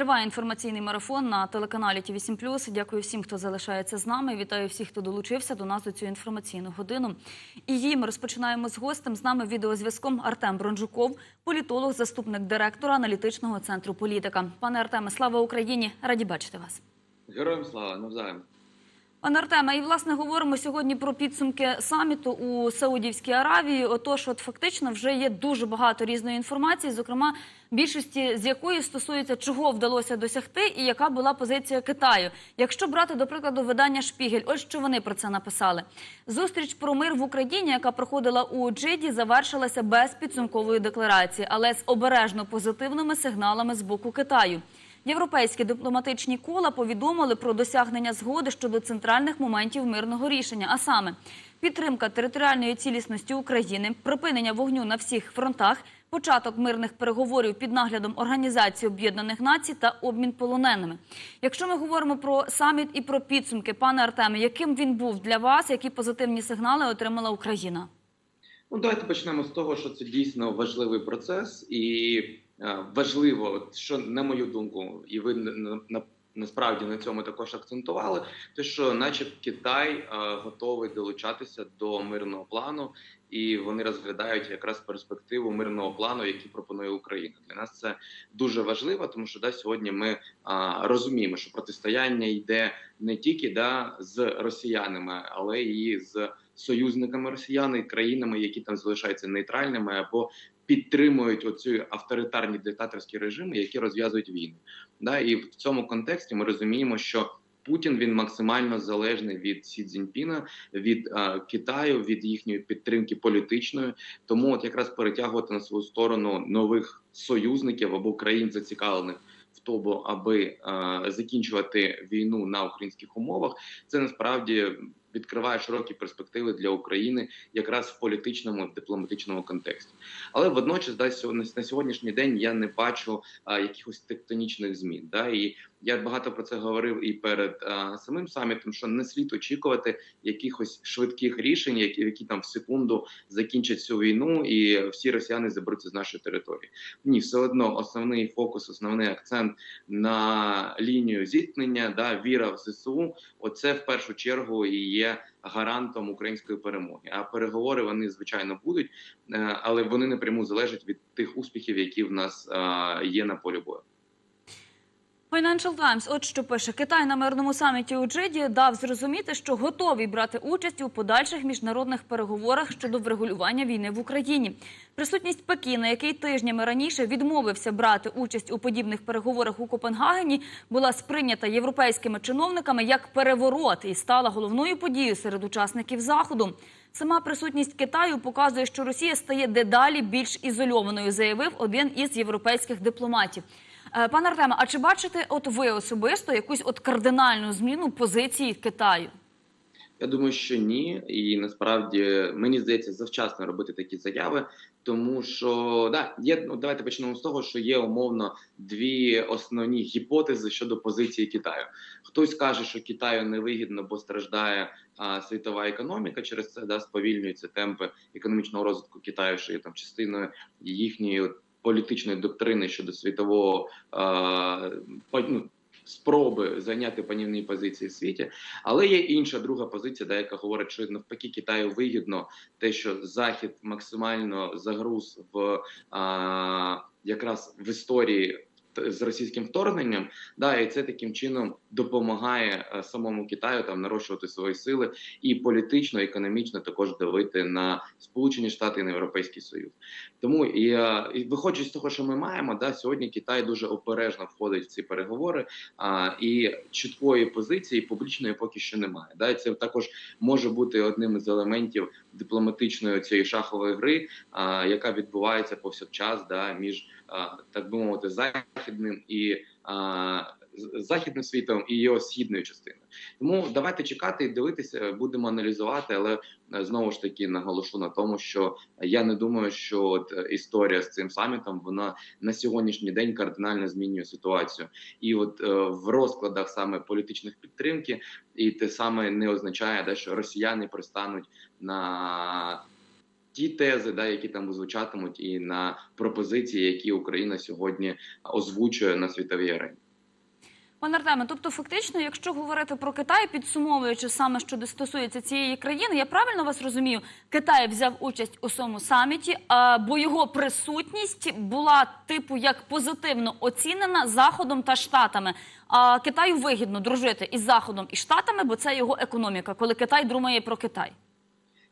Триває інформаційний марафон на телеканалі Ті 8 Дякую всім, хто залишається з нами. Вітаю всіх, хто долучився до нас у цю інформаційну годину. І її ми розпочинаємо з гостем. З нами відеозв'язком Артем Бронжуков, політолог, заступник директора аналітичного центру політика. Пане Артеме, слава Україні! Раді бачити вас. Героям слава навзаєм. Пане Артеме, і власне говоримо сьогодні про підсумки саміту у Саудівській Аравії. Отож, от фактично вже є дуже багато різної інформації, зокрема, більшості з якої стосується, чого вдалося досягти, і яка була позиція Китаю. Якщо брати до прикладу видання Шпігель, ось що вони про це написали. Зустріч про мир в Україні, яка проходила у Джиді, завершилася без підсумкової декларації, але з обережно позитивними сигналами з боку Китаю. Європейські дипломатичні кола повідомили про досягнення згоди щодо центральних моментів мирного рішення, а саме підтримка територіальної цілісності України, припинення вогню на всіх фронтах, початок мирних переговорів під наглядом Організації Об'єднаних Націй та обмін полоненими. Якщо ми говоримо про саміт і про підсумки, пане Артеме, яким він був для вас, які позитивні сигнали отримала Україна? Ну давайте почнемо з того, що це дійсно важливий процес, і важливо, що на мою думку, і ви на, на, насправді на цьому також акцентували, те, що, наче Китай е, готовий долучатися до мирного плану, і вони розглядають якраз перспективу мирного плану, який пропонує Україна. Для нас це дуже важливо, тому що да сьогодні ми а, розуміємо, що протистояння йде не тільки да з росіянами, але і з союзниками росіян і країнами, які там залишаються нейтральними або підтримують оці авторитарні диктаторські режими, які розв'язують війну. Да, і в цьому контексті ми розуміємо, що Путін він максимально залежний від Сі Цзіньпіна, від е, Китаю, від їхньої підтримки політичної. Тому, от якраз перетягувати на свою сторону нових союзників або країн зацікавлених в тому, аби е, закінчувати війну на українських умовах, це насправді відкриває широкі перспективи для України якраз в політичному в дипломатичному контексті. Але водночас, да, на сьогоднішній день я не бачу а, якихось тектонічних змін. Да, і я багато про це говорив і перед а, самим самітом, що не слід очікувати якихось швидких рішень, які які там в секунду закінчать цю війну, і всі росіяни заберуться з нашої території. Ні, все одно основний фокус, основний акцент на лінію зіткнення, да, віра в ЗСУ. Оце в першу чергу і є гарантом української перемоги. А переговори вони звичайно будуть, е, але вони напряму залежать від тих успіхів, які в нас е, є на полі бою. Financial Times, от що пише Китай на мирному саміті у Джиді дав зрозуміти, що готовий брати участь у подальших міжнародних переговорах щодо врегулювання війни в Україні. Присутність Пекіна, який тижнями раніше відмовився брати участь у подібних переговорах у Копенгагені, була сприйнята європейськими чиновниками як переворот і стала головною подією серед учасників заходу. Сама присутність Китаю показує, що Росія стає дедалі більш ізольованою, заявив один із європейських дипломатів. Пане Артеме, а чи бачите, от ви особисто якусь от кардинальну зміну позиції Китаю? Я думаю, що ні, і насправді мені здається завчасно робити такі заяви, тому що да є. Ну давайте почнемо з того, що є умовно дві основні гіпотези щодо позиції Китаю. Хтось каже, що Китаю невигідно, бо страждає а, світова економіка. Через це да сповільнюються темпи економічного розвитку Китаю, що є там частиною їхньої політичної доктрини щодо світового е, ну, спроби зайняти панівні позиції в світі, але є інша друга позиція, де яка говорить, що навпаки Китаю вигідно те, що Захід максимально загруз в е, якраз в історії з російським вторгненням, да, і це таким чином допомагає е, самому Китаю там нарощувати свої сили і політично, економічно також давити на Сполучені Штати і на Європейський Союз. Тому і, е, і виходячи з того, що ми маємо, да сьогодні Китай дуже обережно входить в ці переговори, а і чіткої позиції публічної поки що немає. Да, і це також може бути одним із елементів дипломатичної цієї шахової гри, а, яка відбувається повсякчас да між так би мовити західним і західним світом і його східною частиною. Тому давайте чекати і дивитися, будемо аналізувати, але е, знову ж таки наголошу на тому, що я не думаю, що от е, історія з цим самітом вона на сьогоднішній день кардинально змінює ситуацію, і от е, в розкладах саме політичних підтримки, і те саме не означає, де що росіяни пристануть на ті тези, да, які там звучатимуть, і на пропозиції, які Україна сьогодні озвучує на світовій арені. Пане Артеме, тобто, фактично, якщо говорити про Китай, підсумовуючи саме що стосується цієї країни, я правильно вас розумію, Китай взяв участь у цьому саміті, бо його присутність була типу як позитивно оцінена Заходом та Штатами. А Китаю вигідно дружити із Заходом і Штатами, бо це його економіка, коли Китай думає про Китай.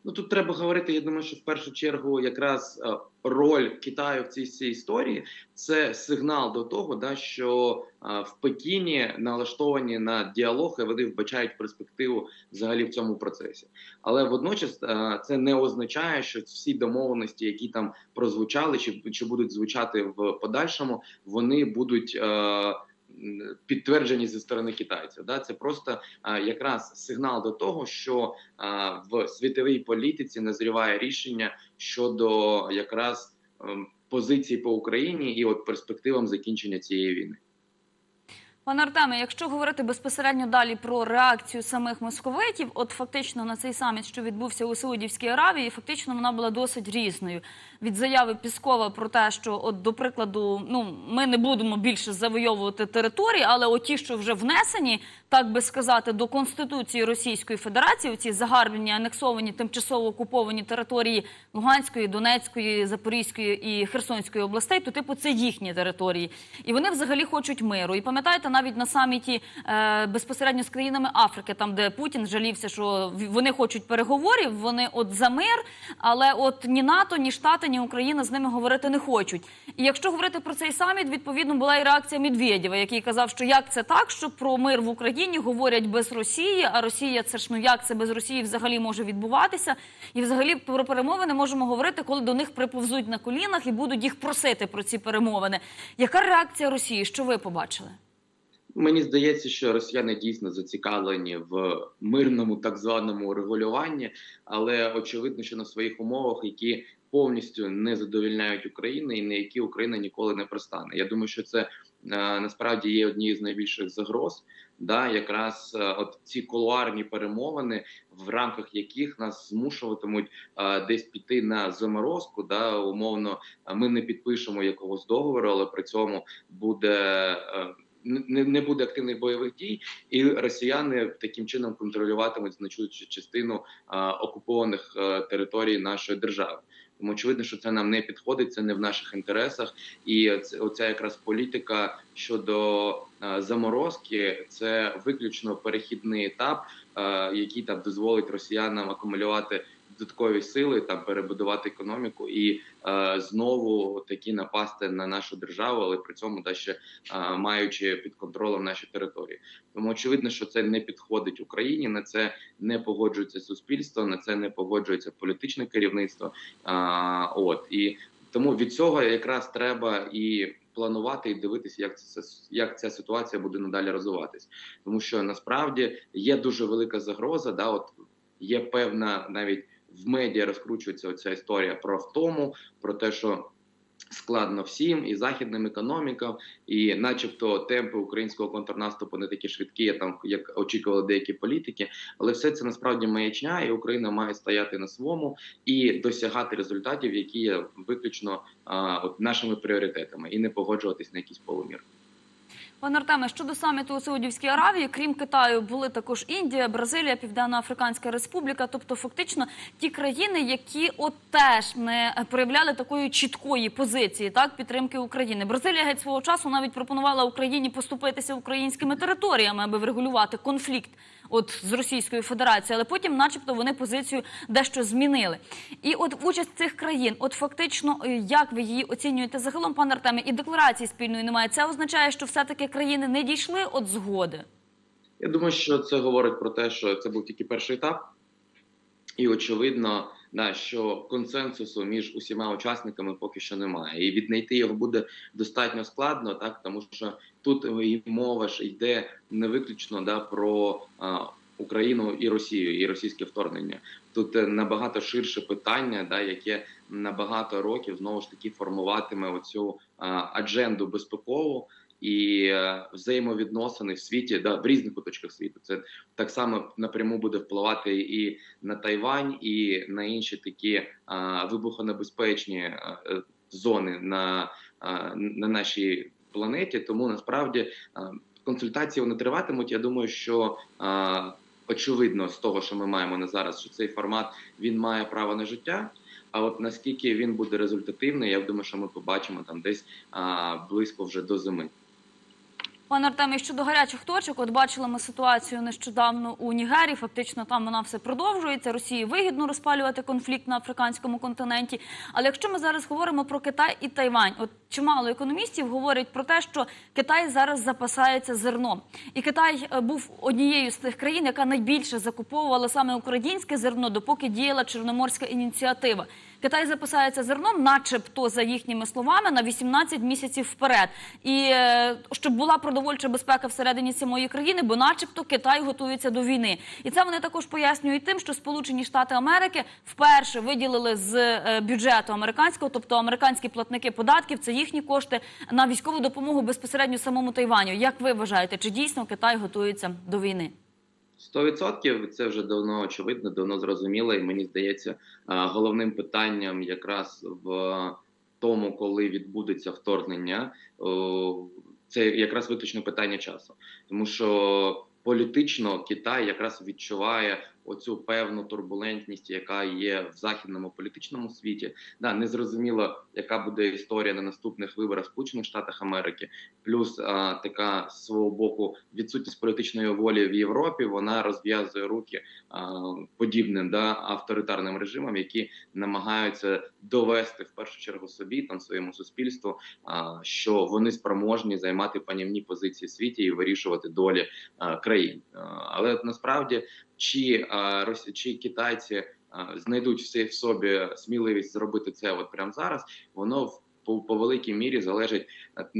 Ну тут треба говорити. Я думаю, що в першу чергу якраз е, роль Китаю в цій всій історії це сигнал до того, да що е, в Пекіні налаштовані на діалог і вони вбачають перспективу взагалі в цьому процесі. Але водночас е, це не означає, що всі домовленості, які там прозвучали, чи, чи будуть звучати в подальшому, вони будуть. Підтверджені зі сторони китайців, да це просто якраз сигнал до того, що в світовій політиці назріває рішення щодо якраз ем, позиції по Україні і от перспективам закінчення цієї війни. Пане Артеме, якщо говорити безпосередньо далі про реакцію самих московитів, от фактично на цей саміт, що відбувся у Саудівській Аравії, фактично вона була досить різною. Від заяви Піскова про те, що, от, до прикладу, ну ми не будемо більше завойовувати території, але от ті, що вже внесені, так би сказати, до Конституції Російської Федерації, ці загарбні, анексовані, тимчасово окуповані території Луганської, Донецької, Запорізької і Херсонської областей, то типу це їхні території. І вони взагалі хочуть миру. І пам'ятаєте, навіть на саміті е, безпосередньо з країнами Африки, там де Путін жалівся, що вони хочуть переговорів, вони от за мир, але от ні НАТО, ні Штати, ні Україна з ними говорити не хочуть. І якщо говорити про цей саміт, відповідно була і реакція Медведєва, який казав, що як це так, що про мир в Україні говорять без Росії, а Росія це ж ну як це без Росії взагалі може відбуватися? І взагалі про перемовини можемо говорити, коли до них приповзуть на колінах і будуть їх просити про ці перемовини. Яка реакція Росії? Що ви побачили? Мені здається, що росіяни дійсно зацікавлені в мирному так званому регулюванні, але очевидно, що на своїх умовах, які повністю не задовільняють Україну і на які Україна ніколи не пристане. Я думаю, що це е, насправді є однією з найбільших загроз. Да, якраз е, от ці кулуарні перемовини, в рамках яких нас змушуватимуть е, десь піти на заморозку, да умовно, ми не підпишемо якогось договору, але при цьому буде. Е, не, не буде активних бойових дій, і росіяни таким чином контролюватимуть значущу частину а, окупованих а, територій нашої держави. Тому очевидно, що це нам не підходить, це не в наших інтересах, і це оця якраз політика щодо а, заморозки, це виключно перехідний етап, а, який там дозволить росіянам акумулювати додаткові сили, там перебудувати економіку і е, знову таки напасти на нашу державу, але при цьому да ще е, маючи під контролем наші території. Тому очевидно, що це не підходить Україні. На це не погоджується суспільство, на це не погоджується політичне керівництво. А, от і тому від цього якраз треба і планувати і дивитися, як це як ця ситуація буде надалі розвиватись, тому що насправді є дуже велика загроза. Да, от є певна навіть в медіа розкручується оця історія про втому, про те, що складно всім і західним економікам, і, начебто, темпи українського контрнаступу не такі швидкі, там як очікували деякі політики, але все це насправді маячня, і Україна має стояти на своєму і досягати результатів, які є виключно а, от нашими пріоритетами, і не погоджуватись на якийсь полумір. Пане Артеме, щодо саміту у Саудівській Аравії, крім Китаю, були також Індія, Бразилія, Південно-Африканська Республіка. Тобто, фактично, ті країни, які от теж не проявляли такої чіткої позиції, так підтримки України. Бразилія геть свого часу навіть пропонувала Україні поступитися українськими територіями, аби врегулювати конфлікт. От з Російською Федерацією, але потім, начебто, вони позицію дещо змінили. І от участь цих країн, от фактично, е, як ви її оцінюєте загалом, пане Артеме, і декларації спільної немає. Це означає, що країни не дійшли от згоди. Я думаю, що це говорить про те, що це був тільки перший етап, і очевидно, да, що консенсусу між усіма учасниками поки що немає, і віднайти його буде достатньо складно, так тому що тут і мова ж йде не виключно да про а, Україну і Росію, і російське вторгнення. Тут е, набагато ширше питання, да, яке на багато років знову ж таки формуватиме оцю а, адженду безпекову і е, взаємовідносини в світі, да, в різних куточках світу. Це так само напряму буде впливати і на Тайвань, і на інші такі а, вибухонебезпечні а, е, зони на, а, на нашій планеті. Тому насправді а, консультації вони триватимуть. Я думаю, що а, очевидно з того, що ми маємо на зараз, що цей формат він має право на життя. А от наскільки він буде результативний, я думаю, що ми побачимо там десь а, близько вже до зими. Пане Артемі, щодо гарячих точок, от бачили ми ситуацію нещодавно у Нігері. Фактично там вона все продовжується. Росії вигідно розпалювати конфлікт на африканському континенті. Але якщо ми зараз говоримо про Китай і Тайвань, от чимало економістів говорять про те, що Китай зараз запасається зерном, і Китай е, був однією з тих країн, яка найбільше закуповувала саме українське зерно, допоки діяла Чорноморська ініціатива. Китай запасається зерном, начебто, за їхніми словами, на 18 місяців вперед. І е, щоб була продовольча безпека всередині самої країни, бо, начебто, Китай готується до війни. І це вони також пояснюють тим, що Сполучені Штати Америки вперше виділили з е, бюджету американського, тобто американські платники податків, це їхні кошти на військову допомогу безпосередньо самому Тайваню. Як ви вважаєте, чи дійсно Китай готується до війни? 100% це вже давно очевидно, давно зрозуміло, і мені здається, головним питанням якраз в тому, коли відбудеться вторгнення, це якраз виключно питання часу, тому що політично Китай якраз відчуває оцю певну турбулентність, яка є в західному політичному світі. Да, незрозуміло, яка буде історія на наступних виборах Сполучених Штатах Америки. Плюс а, така з свого боку відсутність політичної волі в Європі. Вона розв'язує руки а, подібним да авторитарним режимам, які намагаються довести в першу чергу собі там своєму суспільству, а, що вони спроможні займати панівні позиції в світі і вирішувати долі а, країн. А, але насправді чи а, чи китайці знайдуть все в собі сміливість зробити це от прямо зараз, воно в по, по великій мірі залежить е,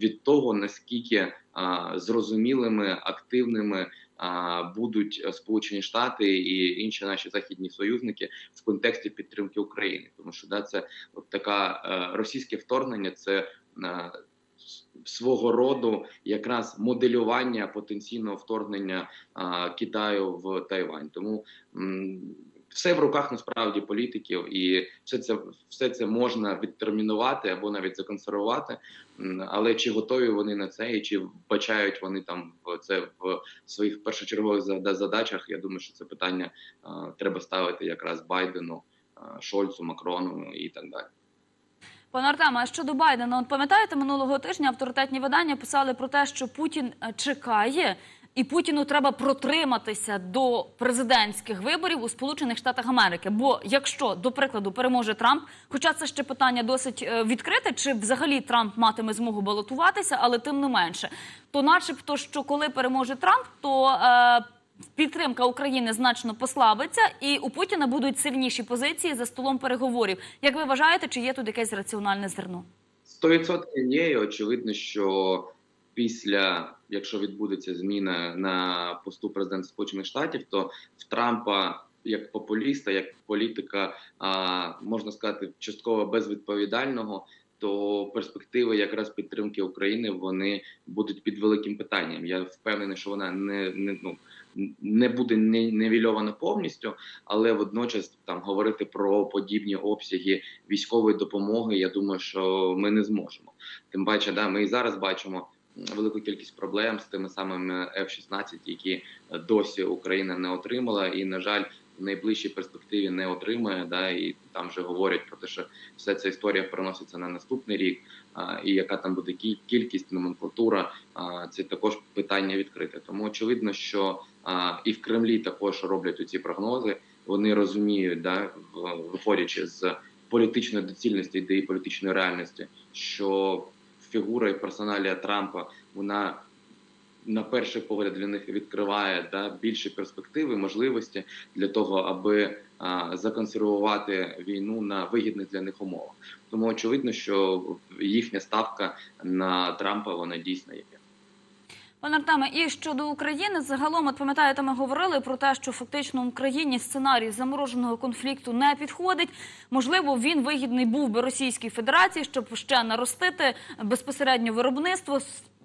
від того наскільки а, зрозумілими, активними а, будуть е, Сполучені Штати і інші наші західні союзники в контексті підтримки України, тому що да, це от така е, російське вторгнення, це е, с- свого роду якраз моделювання потенційного вторгнення а, Китаю в Тайвань. Тому м, все в руках насправді політиків, і все це все це можна відтермінувати або навіть законсервувати. Але чи готові вони на це, і чи вбачають вони там це в своїх першочергових зада- задачах? Я думаю, що це питання а, треба ставити якраз Байдену, а, Шольцу, Макрону і так далі. Пане Артеме, а щодо Байдена, от пам'ятаєте, минулого тижня авторитетні видання писали про те, що Путін е, чекає, і Путіну треба протриматися до президентських виборів у Сполучених Штатах Америки. Бо якщо, до прикладу, переможе Трамп, хоча це ще питання досить е, відкрите, чи взагалі Трамп матиме змогу балотуватися, але тим не менше, то, начебто, що коли переможе Трамп, то е, підтримка України значно послабиться, і у Путіна будуть сильніші позиції за столом переговорів. Як ви вважаєте, чи є тут якесь раціональне зерно? 100% є. І очевидно, що після, якщо відбудеться зміна на посту президента Сполучених Штатів, то в Трампа як популіста, як політика, можна сказати, частково безвідповідального. То перспективи якраз підтримки України вони будуть під великим питанням. Я впевнений, що вона не, не ну не буде не нівельована повністю, але водночас там говорити про подібні обсяги військової допомоги. Я думаю, що ми не зможемо. Тим паче, да, ми і зараз бачимо велику кількість проблем з тими самими F-16, які досі Україна не отримала, і на жаль. В найближчій перспективі не отримає, да і там вже говорять про те, що вся ця історія переноситься на наступний рік. А, і яка там буде кіль- кількість, номенклатура, а, це також питання відкрите. Тому очевидно, що а, і в Кремлі також роблять ці прогнози. Вони розуміють, да, виходячи з політичної доцільності ідеї політичної реальності, що фігура і персоналія Трампа вона на перший погляд для них відкриває да, більші перспективи, можливості для того, аби а, законсервувати війну на вигідних для них умовах. Тому очевидно, що їхня ставка на Трампа вона дійсно є. Пане Артеме, і щодо України, загалом, от пам'ятаєте, ми говорили про те, що фактично Україні сценарій замороженого конфлікту не підходить. Можливо, він вигідний був би Російській Федерації, щоб ще наростити безпосередньо виробництво.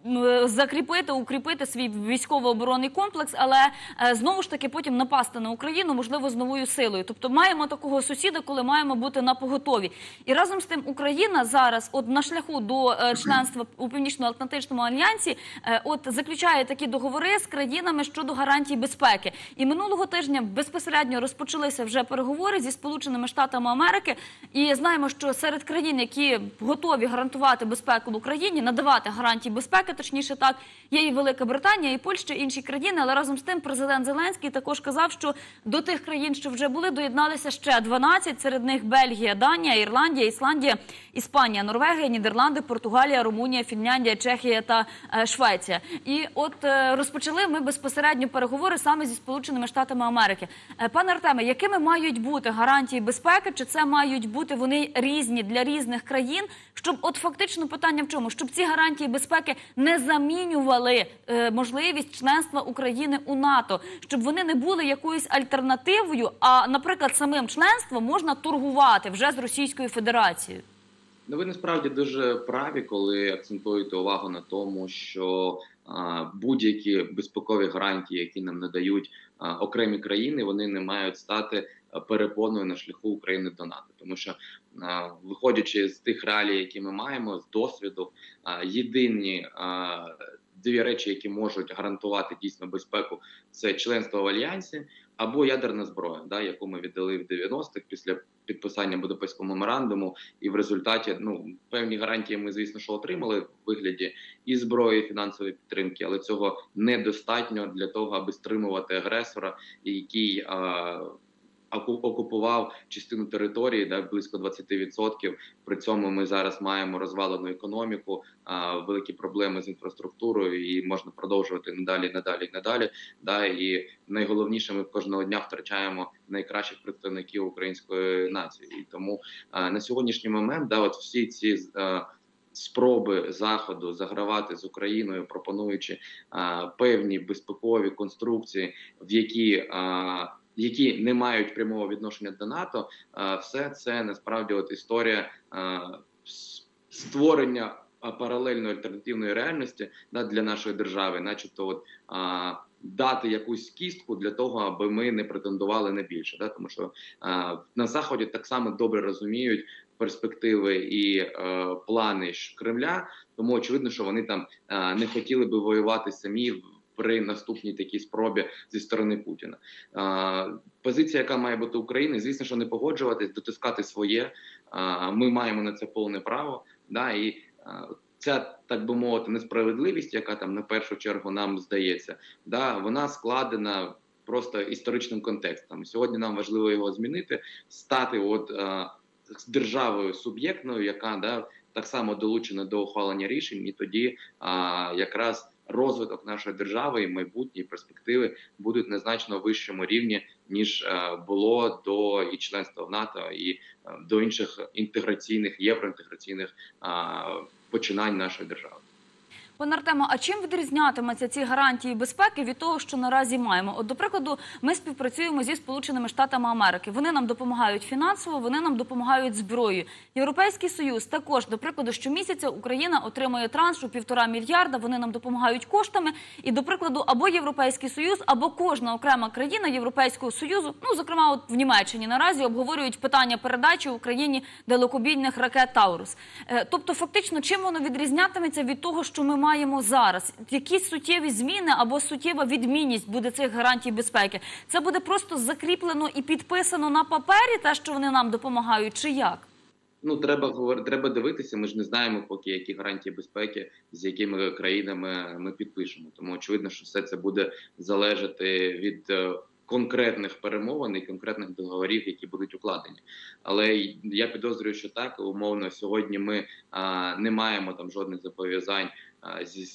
М, закріпити, укріпити свій військово-оборонний комплекс, але е, знову ж таки потім напасти на Україну, можливо, з новою силою. Тобто маємо такого сусіда, коли маємо бути на поготові. І разом з тим Україна зараз, от на шляху до е, членства у Північно-Атлантичному альянсі, е, от заключає такі договори з країнами щодо гарантій безпеки. І минулого тижня безпосередньо розпочалися вже переговори зі Сполученими Штатами Америки. І знаємо, що серед країн, які готові гарантувати безпеку в Україні, надавати гарантії безпеки, точніше так, є і Велика Британія, і Польща, і інші країни. Але разом з тим президент Зеленський також казав, що до тих країн, що вже були, доєдналися ще 12, Серед них Бельгія, Данія, Ірландія, Ісландія, Іспанія, Норвегія, Нідерланди, Португалія, Румунія, Фінляндія, Чехія та е, Швеція. І от е, розпочали ми безпосередньо переговори саме зі Сполученими Штатами Америки. Е, Пане Артеме, якими мають бути гарантії безпеки? Чи це мають бути вони різні для різних країн? Щоб от фактично питання в чому? Щоб ці гарантії безпеки не замінювали е, можливість членства України у НАТО, щоб вони не були якоюсь альтернативою. А, наприклад, самим членством можна торгувати вже з Російською Федерацією. Ну, ви насправді дуже праві, коли акцентуєте увагу на тому, що будь-які безпекові гарантії, які нам надають окремі країни, вони не мають стати перепоною на шляху України до НАТО, тому що виходячи з тих реалій, які ми маємо, з досвіду, єдині дві речі, які можуть гарантувати дійсно безпеку, це членство в альянсі або ядерна зброя, да, яку ми віддали в 90-х після підписання Будапештського меморандуму, і в результаті ну певні гарантії ми, звісно, що отримали в вигляді і зброї, і фінансової підтримки, але цього недостатньо для того, аби стримувати агресора, який окупував частину території, да, близько 20%. При цьому ми зараз маємо розвалену економіку, а, великі проблеми з інфраструктурою, і можна продовжувати надалі, надалі, надалі. Да, і найголовніше, ми кожного дня втрачаємо найкращих представників української нації. І тому а, на сьогоднішній момент, да, от всі ці а, спроби заходу загравати з Україною, пропонуючи а, певні безпекові конструкції, в які а, які не мають прямого відношення до НАТО, все це насправді от історія створення паралельної альтернативної реальності для нашої держави, начебто, от дати якусь кістку для того, аби ми не претендували на більше. Да? Тому що на заході так само добре розуміють перспективи і е, плани Кремля, тому очевидно, що вони там е, не хотіли би воювати самі при наступній такій спробі зі сторони Путіна. Е, позиція, яка має бути України, звісно, що не погоджуватись, дотискати своє. Е, ми маємо на це повне право. Да, і е, ця, так би мовити, несправедливість, яка там на першу чергу нам здається, да, вона складена просто історичним контекстом. Сьогодні нам важливо його змінити, стати от е, державою суб'єктною, яка да, так само долучена до ухвалення рішень, і тоді а, якраз розвиток нашої держави і майбутні перспективи будуть на значно вищому рівні ніж е, було до і членства в НАТО, і е, до інших інтеграційних євроінтеграційних починань нашої держави. Пане Артемо, а чим відрізнятимуться ці гарантії безпеки від того, що наразі маємо? От, до прикладу, ми співпрацюємо зі Сполученими Штатами Америки. Вони нам допомагають фінансово, вони нам допомагають зброєю. Європейський союз також, до прикладу, щомісяця Україна отримує транш у півтора мільярда. Вони нам допомагають коштами. І до прикладу, або Європейський союз, або кожна окрема країна Європейського союзу, ну зокрема, от в Німеччині наразі обговорюють питання передачі Україні далекобійних ракет Таурус. Е, Тобто, фактично, чим воно відрізнятиметься від того, що ми маємо зараз? Якісь суттєві зміни або суттєва відмінність буде цих гарантій безпеки? Це буде просто закріплено і підписано на папері, те, що вони нам допомагають, чи як? Ну треба треба дивитися. Ми ж не знаємо, поки які гарантії безпеки, з якими країнами ми підпишемо. Тому очевидно, що все це буде залежати від е, конкретних перемовин і конкретних договорів, які будуть укладені. Але я підозрюю, що так умовно сьогодні ми а, не маємо там жодних зобов'язань. Зі,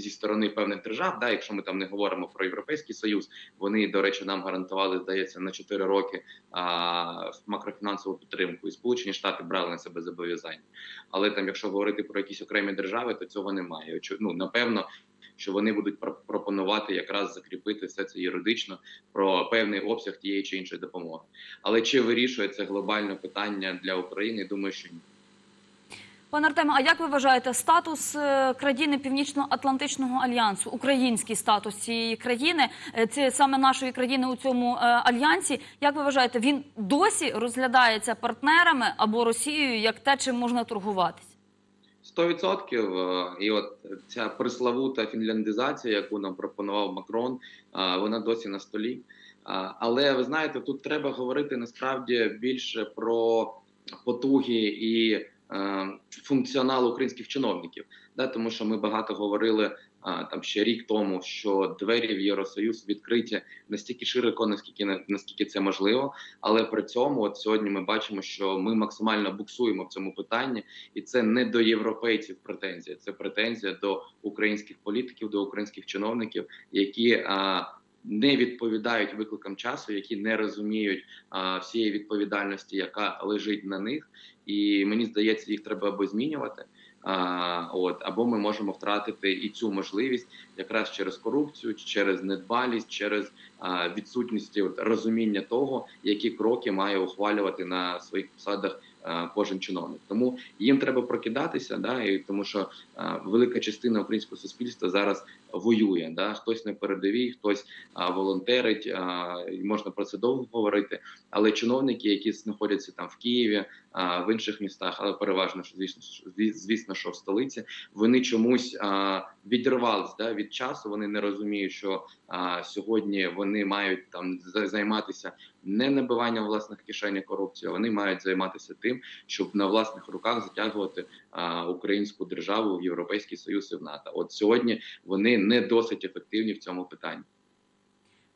зі сторони певних держав, да, якщо ми там не говоримо про європейський союз, вони до речі нам гарантували, здається, на 4 роки а, макрофінансову підтримку, і Сполучені Штати брали на себе зобов'язання. Але там, якщо говорити про якісь окремі держави, то цього немає. Ну напевно, що вони будуть про- пропонувати якраз закріпити все це юридично про певний обсяг тієї чи іншої допомоги. Але чи вирішує це глобальне питання для України? Думаю, що ні. Пане Артеме, а як ви вважаєте статус е, країни Північно-Атлантичного альянсу, український статус цієї країни, це саме нашої країни у цьому е, альянсі? Як ви вважаєте, він досі розглядається партнерами або Росією як те, чим можна торгуватись? Сто відсотків. Е, І от ця приславута фінляндизація, яку нам пропонував Макрон, вона досі на столі. Але ви знаєте, тут треба говорити насправді більше про потуги і функціонал українських чиновників, да, тому що ми багато говорили е, там ще рік тому, що двері в Євросоюз відкриті настільки широко, наскільки наскільки це можливо. Але при цьому, от сьогодні, ми бачимо, що ми максимально буксуємо в цьому питанні, і це не до європейців претензія, це претензія до українських політиків, до українських чиновників, які а, не відповідають викликам часу, які не розуміють а, всієї відповідальності, яка лежить на них. І мені здається, їх треба або змінювати. А, от або ми можемо втратити і цю можливість якраз через корупцію, через недбалість, через а, відсутність от, розуміння того, які кроки має ухвалювати на своїх посадах а, кожен чиновник. Тому їм треба прокидатися, да, і тому що а, велика частина українського суспільства зараз воює. Да, хтось на передовій, хтось а, волонтерить. А, і можна про це довго говорити. Але чиновники, які знаходяться там в Києві, а, в інших містах, але переважно звісно, звісно, що в столиці, вони чомусь а, відірвались да, від часу. Вони не розуміють, що а, сьогодні вони мають там за- займатися не набиванням власних кишень корупцією, вони мають займатися тим, щоб на власних руках затягувати а, українську державу в Європейський Союз і в НАТО. От сьогодні вони не досить ефективні в цьому питанні.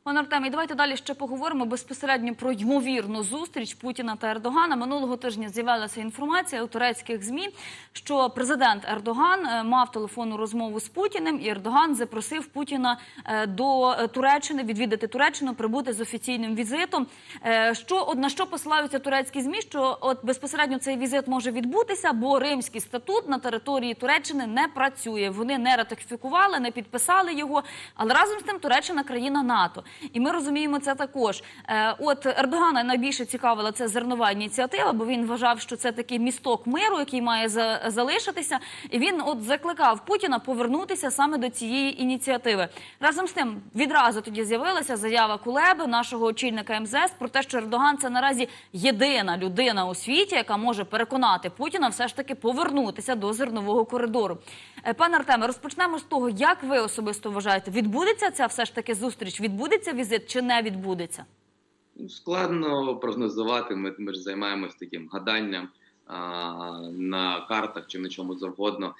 Пане Артемі, давайте далі ще поговоримо безпосередньо про ймовірну зустріч Путіна та Ердогана. Минулого тижня з'явилася інформація у турецьких змі, що президент Ердоган е, мав телефонну розмову з Путіним, і Ердоган запросив Путіна е, до Туреччини відвідати Туреччину, прибути з офіційним візитом. Е, Що от на що посилаються турецькі змі? Що от безпосередньо цей візит може відбутися, бо Римський статут на території Туреччини не працює. Вони не ратифікували, не підписали його. Але разом з тим Туреччина країна НАТО. І ми розуміємо це також. Е, От Ердогана найбільше цікавила це зернова ініціатива, бо він вважав, що це такий місток миру, який має за- залишитися. І він от закликав Путіна повернутися саме до цієї ініціативи. Разом з тим відразу тоді з'явилася заява Кулеби, нашого очільника МЗС, про те, що Ердоган це наразі єдина людина у світі, яка може переконати Путіна все ж таки повернутися до зернового коридору. Е, Пане Артеме, розпочнемо з того, як ви особисто вважаєте, відбудеться ця все ж таки зустріч, відбудеться візит чи не відбудеться? Ну, Складно прогнозувати. Ми, ми ж займаємось таким гаданням а, на картах чи на чому завгодно.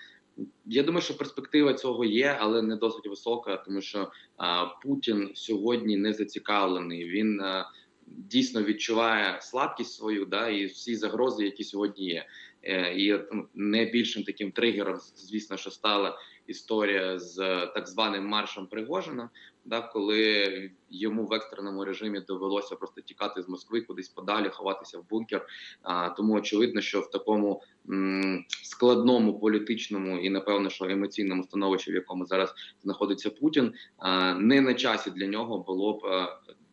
Я думаю, що перспектива цього є, але не досить висока, тому що а, Путін сьогодні не зацікавлений. Він а, дійсно відчуває слабкість свою, да, і всі загрози, які сьогодні є. Е, І ну, найбільшим таким тригером, звісно, що стала історія з так званим маршем Пригожина, да, коли йому в екстреному режимі довелося просто тікати з Москви кудись подалі, ховатися в бункер. А, тому очевидно, що в такому м, складному політичному і напевно, що емоційному становищі, в якому зараз знаходиться Путін, а, не на часі для нього було б е,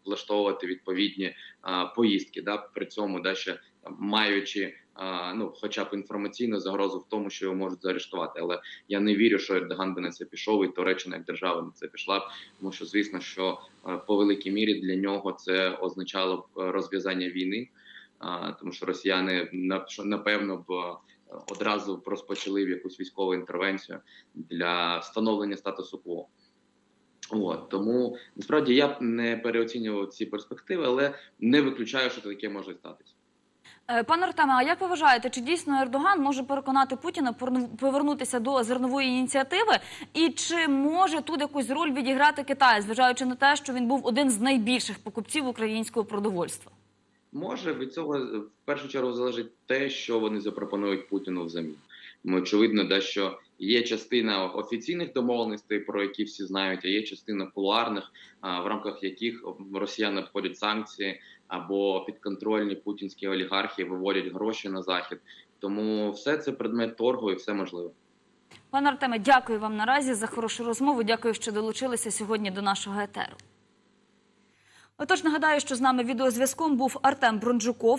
влаштовувати відповідні а, поїздки. Да, при цьому да, ще маючи. А, Ну, хоча б інформаційну загрозу в тому, що його можуть заарештувати, але я не вірю, що Ердоган би на це пішов, і Туреччина як держава на це пішла. б, Тому що звісно, що е, по великій мірі для нього це означало б е, розв'язання війни, а, тому що росіяни на- напевно б е, одразу розпочали в якусь військову інтервенцію для встановлення статусу кво. От тому насправді я б не переоцінював ці перспективи, але не виключаю, що таке може статися. Е, Пане Артеме, а як ви вважаєте, чи дійсно Ердоган може переконати Путіна повернутися до зернової ініціативи? І чи може тут якусь роль відіграти Китай, зважаючи на те, що він був один з найбільших покупців українського продовольства? Може від цього в першу чергу залежить те, що вони запропонують Путіну взамін. Очевидно, да, що є частина офіційних домовленостей, про які всі знають, а є частина кулуарних, в рамках яких росіяни обходять санкції або підконтрольні путінські олігархи виводять гроші на захід. Тому все це предмет торгу і все можливо. Пане Артеме, дякую вам наразі за хорошу розмову. Дякую, що долучилися сьогодні до нашого етеру. Отож, нагадаю, що з нами відеозв'язком був Артем Бронджуков,